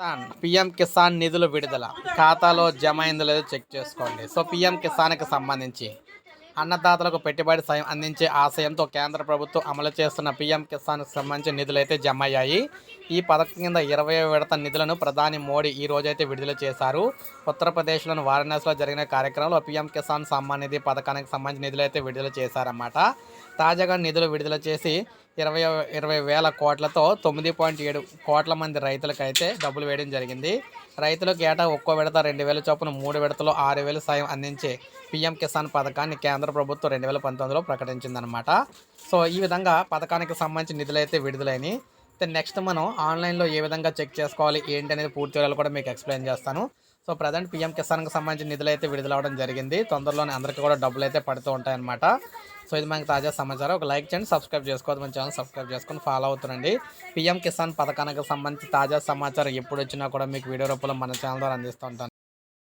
Kisan PM Kisan నిధుల విడుదల. ఖాతాలో జమ అయిందో లేదో చెక్ చేసుకోండి. సో పిఎం కిసాన్కి సంబంధించి అన్నదాతలకు పెట్టుబడి సాయం అందించే ఆశయంతో కేంద్ర ప్రభుత్వం అమలు చేస్తున్న పిఎం కిసాన్కి సంబంధించిన నిధులు అయితే జమ అయ్యాయి. ఈ పథకం కింద ఇరవై విడత నిధులను ప్రధాని మోడీ ఈ రోజైతే విడుదల చేశారు. ఉత్తరప్రదేశ్లోని వారణాసిలో జరిగిన కార్యక్రమంలో పిఎం కిసాన్ సమ్మాన్ నిధి పథకానికి సంబంధించిన నిధులు అయితే విడుదల చేశారన్నమాట. తాజాగా నిధులు విడుదల చేసి ఇరవై ఇరవై వేల కోట్లతో తొమ్మిది పాయింట్ ఏడు కోట్ల మంది రైతులకైతే డబ్బులు వేయడం జరిగింది. రైతులకు ఏటా ఒక్కో విడత రెండు వేల చొప్పున మూడు విడతలో ఆరు వేలు సాయం అందించే పీఎం కిసాన్ పథకాన్ని కేంద్ర ప్రభుత్వం రెండు వేల పంతొమ్మిదిలో ప్రకటించిందనమాట సో ఈ విధంగా పథకానికి సంబంధించిన నిధులు అయితే విడుదలైనవి అయితే నెక్స్ట్ మనం ఆన్లైన్లో ఏ విధంగా చెక్ చేసుకోవాలి ఏంటి అనేది పూర్తి వివరాలు కూడా మీకు ఎక్స్ప్లెయిన్ చేస్తాను. సో ప్రజెంట్ పీఎం కిసాన్కి సంబంధించిన నిధులు అయితే విడుదలవడం జరిగింది. తొందరలోనే అందరికీ కూడా డబ్బులు అయితే పడుతూ ఉంటాయన్నమాట. సో ఇది మనకి తాజా సమాచారం. ఒక లైక్ చేయండి సబ్స్క్రైబ్ చేసుకోవద్దు. మన ఛానల్ సబ్స్క్రైబ్ చేసుకొని ఫాలో అవుతుండండి. పీఎం కిసాన్ పథకానికి సంబంధించి తాజా సమాచారం ఎప్పుడు వచ్చినా కూడా మీకు వీడియో రూపంలో మన ఛానల్ ద్వారా అందిస్తూ ఉంటాను.